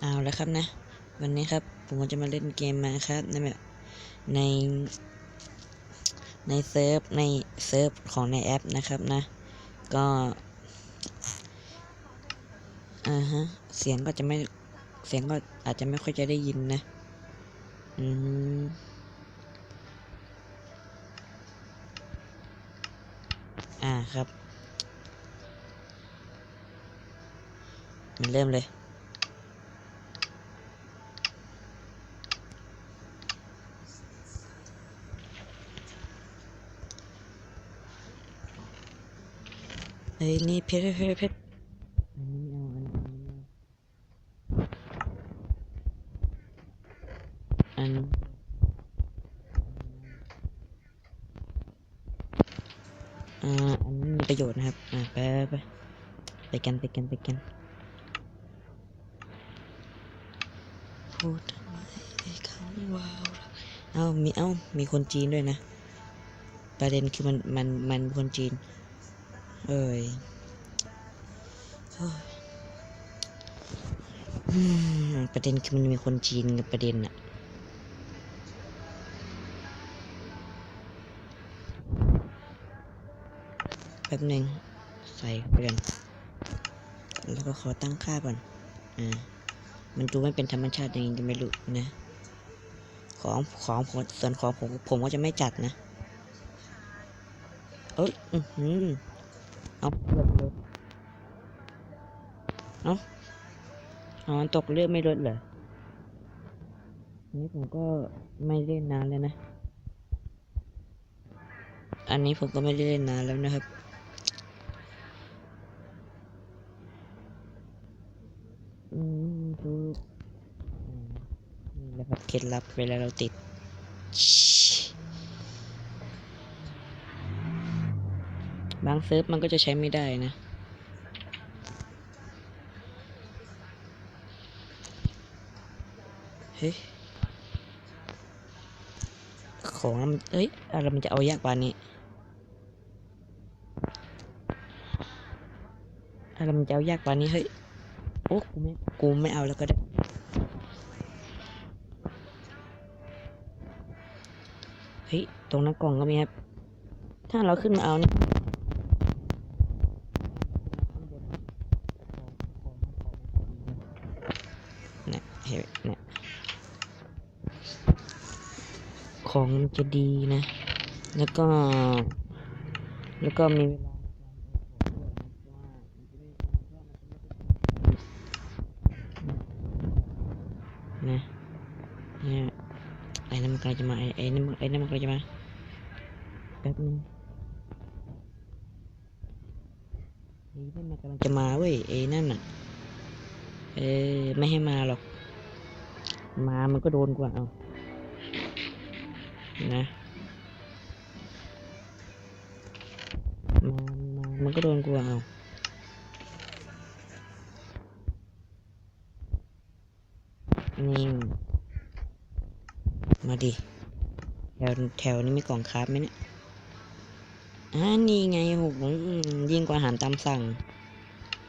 เอาแล้วครับนะ วันนี้ครับผมก็จะมาเล่นเกมมาครับในแบบในในเซิร์ฟในเซิร์ฟของในแอปนะครับนะ ก็อ่าฮะเสียงก็จะไม่เสียงก็อาจจะไม่ค่อยจะได้ยินนะอืมอ่าครับ มันเริ่มเลย เฮ้ยนี่เพชรเพชรเพชรอันนี้เอาอันนี้อันนี้อ่าอันนี้มีประโยชน์นะครับ อ่าไปไปไปกันไปกันไปกันพูดทำไมคำว้าวเอ้ามีเอ้ามีคนจีนด้วยนะ ประเด็นคือมันมันมันคนจีน เอ้ยประเด็นคือมันมีคนจีนกับประเด็นอะแป๊บหนึ่งใส่ไปก่อนแล้วก็ขอตั้งค่าก่อน อ่า มันดูไม่เป็นธรรมชาติยังไงก็ไม่รู้นะ ของของผมส่วนของผมผมก็จะไม่จัดนะ เอ้ย อือหือ เอาเลือดลดเอาอ๋อตกเลือดไม่ลดเหรอนนี้ผมก็ไม่เล่นนานแล้วนะ อันนี้ผมก็ไม่ได้เล่นนานแล้วนะครับ อืมดูนี่แหละครับเคล็ดลับเวลาเราติด บางเซิร์ฟมันก็จะใช้ไม่ได้นะเฮ้ยของมันเอ้ยอะไรมันจะเอายากกว่านี้อะไรมันจะเอายากกว่านี้เฮ้ยโอ้กูไม่กูไม่เอาแล้วก็ได้เฮ้ยตรงนั้นกล่องก็มีครับ ถ้าเราขึ้นมาเอานี่ยเนี่ยเห็นเนี่ย ของมันจะดีนะ แล้วก็ แล้วก็มีเวลานะเนี่ยไอ้นั่นมันกลังจะมาไอ้ไอ้นั่นมันไอ้นั่นมันกลังจะมาแป๊บนึงไอ้นั่นมันกำลังจะมาเว้ยไอ้นั่นน่ะเออไม่ให้มาหรอก มามันก็โดนกว่าเอา นะมามามันก็โดนกว่าเอานี่มาดิ แถวแถวนี้มีกล่องคราฟไหมเนี่ยอ่านี่ไงหอืมยิ่งกว่าอาหารตามสั่ง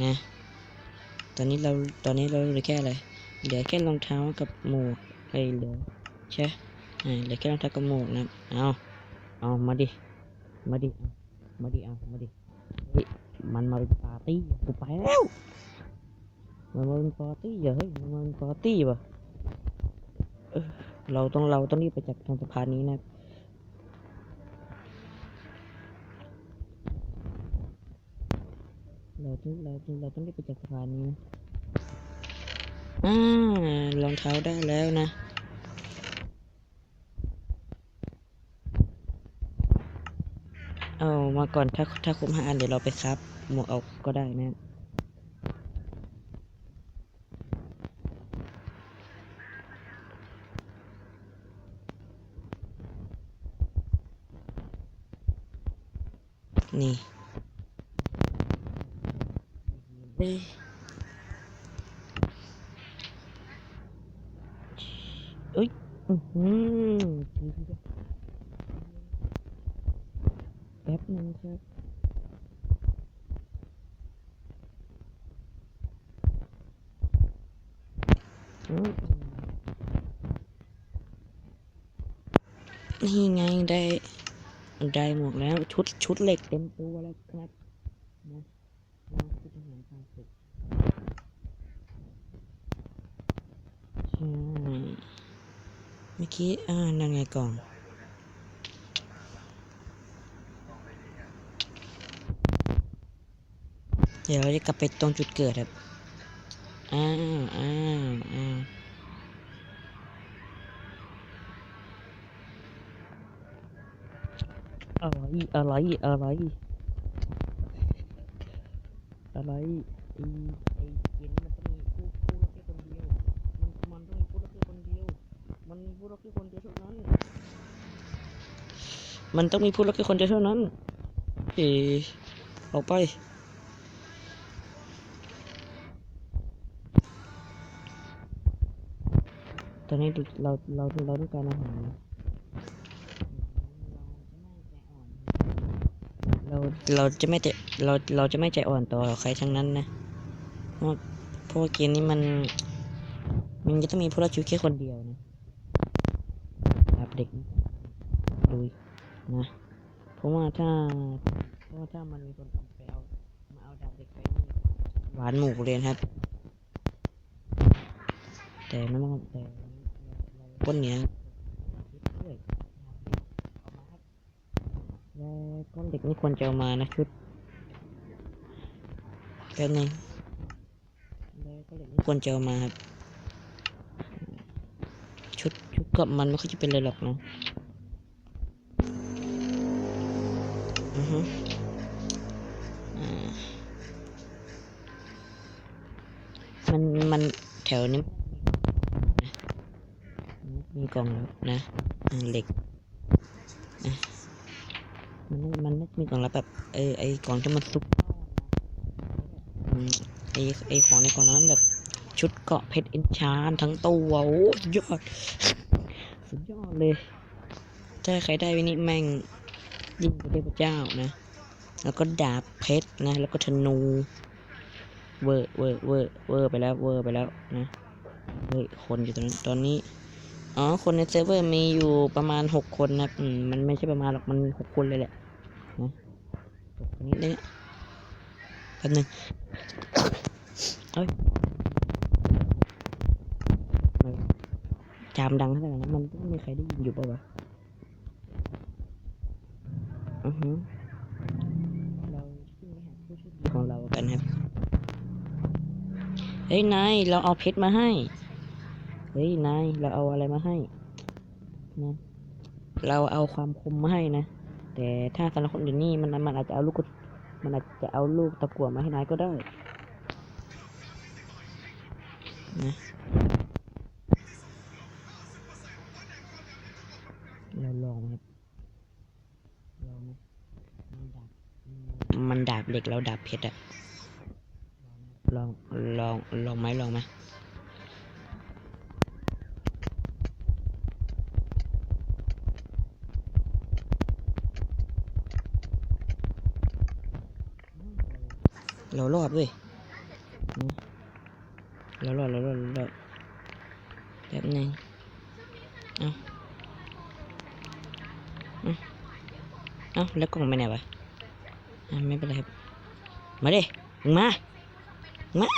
นะ ตอนนี้เรา ตอนนี้เราเหลือแค่อะไร เหลือแค่รองเท้ากับหมวกไอ้เหลือใช่ เหลือแค่รองเท้ากับหมวกนะเอาเอามาดิ มาดิ มาดิ เอา มาดิมันมาเป็นปาร์ตี้กูไปแล้ว มันมาเป็นปาร์ตี้เหรอเฮ้ยมันมาเป็นปาร์ตี้ป่ะเออเราต้องเราต้องรีบไปจากทางสะพานนี้นะเราต้องเราต้องเราต้องรีบไปจากสะพานนี้นะอ่ารองเท้าได้แล้วนะ เอามาก่อนถ้าถ้าครบห้าอันเดี๋ยวเราไปครับหมวกเอาก็ได้นะนี่เอ้ยเอ้ยอือหือแป๊บ นึงครับนี่ไงได้ได้หมวกแล้วชุดชุดเหล็กเต็มตัวแล้วครับนะมาชุดทหารผ่านศึกใช่เมื่อกี้อ่านั่นไงกล่อง เดี๋ยวเราจะกลับไปตรงจุดเกิดครับ อ้าวอ้าวอ้าวอะไรอะไรอะไร อะไรไอ้ไอ้เกมมันต้องมีผู้ผู้รับแค่คนเดียว มันมันต้องมีผู้รับแค่คนเดียว มันมีผู้รับแค่คนเดียวเท่านั้น มันต้องมีผู้รับแค่คนเดียวเท่านั้น เออออกไป ตอนนี้เราเราเราต้องการอาหารเราเราจะไม่ใจเราเราจะไม่ใจอ่อนต่อใครทั้งนั้นนะเพราะเพราะว่าเกมนี้มัน มันจะต้องมีผู้รับชีวิตแค่คนเดียวนะครับเด็กดูนะเพราะว่าถ้าเพราะว่าถ้ามันมีคนเอาไปเอามาเอาดาบเด็กไปหวานหมูเลยนครับ แต่ไม่ต้องแต่ ก้นเนี้ยด้วยเอามาครับแล้วก้อนเด็กนี่ควรจะเอามานะชุดแป๊บนึงแล้วก้อนเด็กนี่ควรจะเอามาครับ ชุดชุดกับมันไม่ค่อยจะเป็นเลยหรอกนะอือฮึอ่ามันมันแถวนี้มี กล่องแล้วนะเหล็กอะมันมันน่มีกล่องแล้วแบบเออไอกล่องที่มันซุกอืมไอไอของในกล่องนั้นแบบ ชุดเกาะเพชรอินชานทั้งตัวโอ้สุดยอดสุดยอดเลย ถ้าใครได้วินี่แม่งยิ่งกว่าเทพเจ้านะ แล้วก็ดาบเพชรนะ แล้วก็ธนูเวอร์เวอร์เวอร์เวอร์ไปแล้วเวอร์ไปแล้วนะเฮ้ยคนอยู่ตรงนั้นตอนนี้ อ๋อ คนในเซิร์ฟเวอร์มีอยู่ประมาณหกคนนะอืมมันไม่ใช่ประมาณหรอก มันหกคนเลยแหละนะหกคนนี้เลยเนี่ยแป๊บนึงเอ้ยจามดังขนาดนั้นมันไม่มีใครได้ยินอยู่ป่าวะอือฮึเราขึ้นไปหาผู้ชคดีของเรากันครับ เฮ้ยนายเราเอาเพชรมาให้ เฮ้ยนายเราเอาอะไรมาให้นะเราเอาความคมมาให้นะ แต่ถ้าสำหรับคนอื่นนี่มันมันอาจจะเอาลูกกระมันอาจจะเอาลูกตะกั่วมาให้นายก็ได้นะเราลองครับลองมันดาบมันดาบเหล็กแล้วดาบเพชรอะลองลองลองไหมลองไหม เรารอดเว้ยเรารอดเรารอดเรารอดแป๊บนึงเอาเอาเอาแล้วกล่องไปไหนวะอะไม่เป็นไรครับ มาดิมึงมามึงมา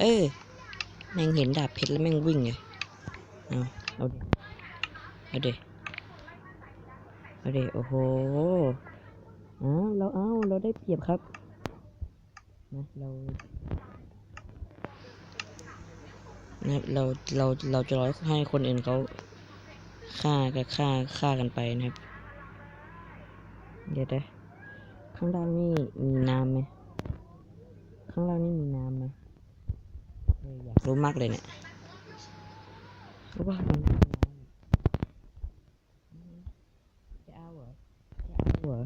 เออ แม่งเห็นดาบเพชรแล้วแม่งวิ่งเลยเอาเอาดิเอาดิเอาดิโอ้โหอ้าวเราเอาเราได้เปรียบครับ นะเรานะเราเราเราจะรอให้คนอื่นเขาฆ่ากันฆ่าฆ่ากันไปนะครับ เดี๋ยวนะข้างล่างนี่มีน้ำไหมข้างล่างนี่มีน้ำไหมอยากรู้มากเลยเนี่ยราะว่ามันมีน้ำจะเอาเหรอจะเอาเหรอ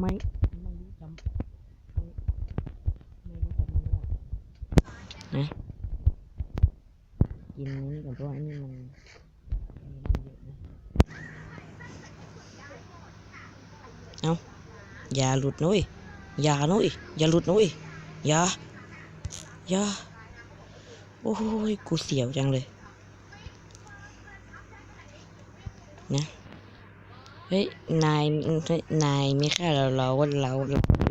ไม่ไม่รู้จำไม่ไม่รู้จำไม่ได้นะกินนี้ก่อนเพราะว่าอันนี้มันมีนั่งเยอะนะเอาอย่าหลุดนุ้ยอย่านุ้ยอย่าหลุดนุ้ยอย่าอย่าโอ้ยกูเสียวจังเลยนะ เฮ้ย นาย นายไม่ฆ่าเราเราก็เรา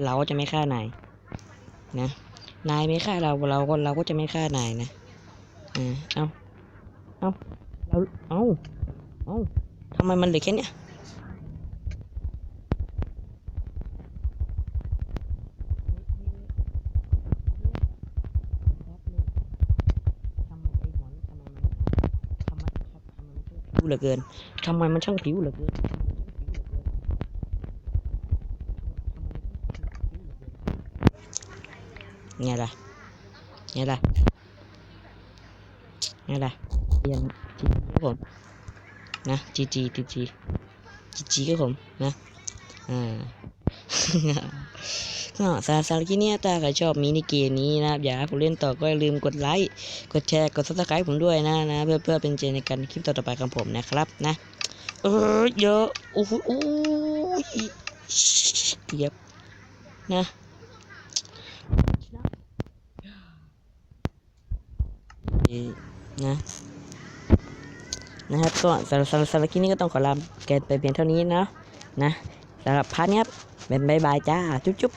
เราก็จะไม่ฆ่านายนะ นายไม่ฆ่าเราเราก็เราก็จะไม่ฆ่านายนะอ่าเอาเอาเราเอาเอาทำไมมันเหลือแค่เนี้ยผิวเหลือเกินทำไมมันช่างผิวเหลือเกินทำ ไงล่ะไงล่ะไงล่ะไงล่ะเรียนจีครับผมนะจีจีจีจีจีจีครับผมนะอ่าก็สำหรับสำหรับที่เนี้ยถ้าใครชอบมินิเกมนี้นะครับอยากให้ผมเล่นต่อก็อย่าลืมกดไลค์กดแชร์กด subscribe ผมด้วยนะนะเพื่อเพื่อเป็นเจนในการคลิปต่อๆไปของผมนะครับนะเออเยอะโอ้โหโอ้ยเกียบนะเอ่อ นะ นะครับก็สำหรับสำหรับสำหรับคลิปนี้ก็ต้องขอลาแกนไปเพียงเท่านี้นะนะสำหรับพาร์ทนี้ยเป็นบายบายจ้า จุ๊บจุ๊บ